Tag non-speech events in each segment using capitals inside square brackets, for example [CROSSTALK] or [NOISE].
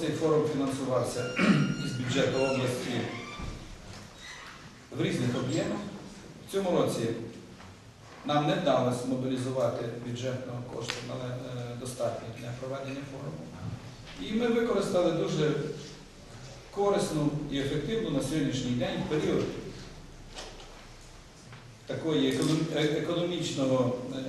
цей форум фінансувався [CLEARS THROAT] із бюджету області в різних об'ємах. В цьому році нам не вдалося мобілізувати бюджетного кошту але, е, достатньо для проведення форуму. І ми використали дуже корисну і ефективну на сьогоднішній день період такої е- економічного, е,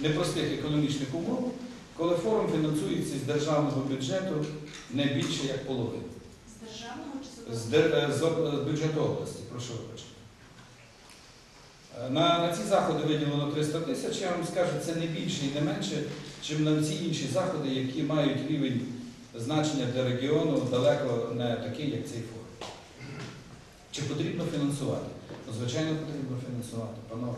непростих економічних умов, коли форум фінансується з державного бюджету не більше як половина. З державного чи З, е, з бюджету області, прошу вибачити. Е, На, на ці заходи виділено 300 тисяч, я вам скажу, це не більше і не менше, ніж на всі інші заходи, які мають рівень значення для регіону далеко не такий, як цей форум. Чи потрібно фінансувати? Ну, звичайно, потрібно фінансувати, панове.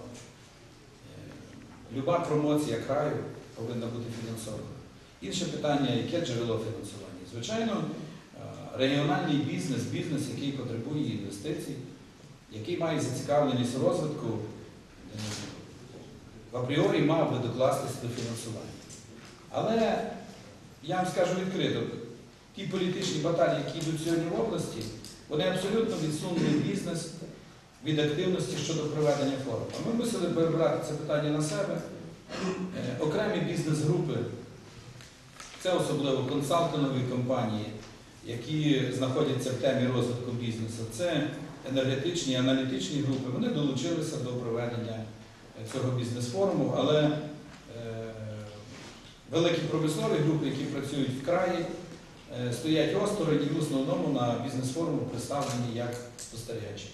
Е, Люба промоція краю повинна бути фінансована. Інше питання, яке джерело фінансування? Звичайно, е, регіональний бізнес, бізнес, який потребує інвестицій, який має зацікавленість розвитку, е, в апріорі мав би докластися до фінансування. Але я вам скажу відкрито, ті політичні баталії, які йдуть сьогодні в області, вони абсолютно відсунули бізнес від активності щодо проведення форуму. Ми мусили перебрати це питання на себе. Е, Окремі бізнес-групи, це особливо консалтингові компанії, які знаходяться в темі розвитку бізнесу, це енергетичні, аналітичні групи, вони долучилися до проведення е, цього бізнес-форуму, але е, великі промислові групи, які працюють в краї, стоять осторонь і в основному на бізнес-форуму представлені як спостерігачі.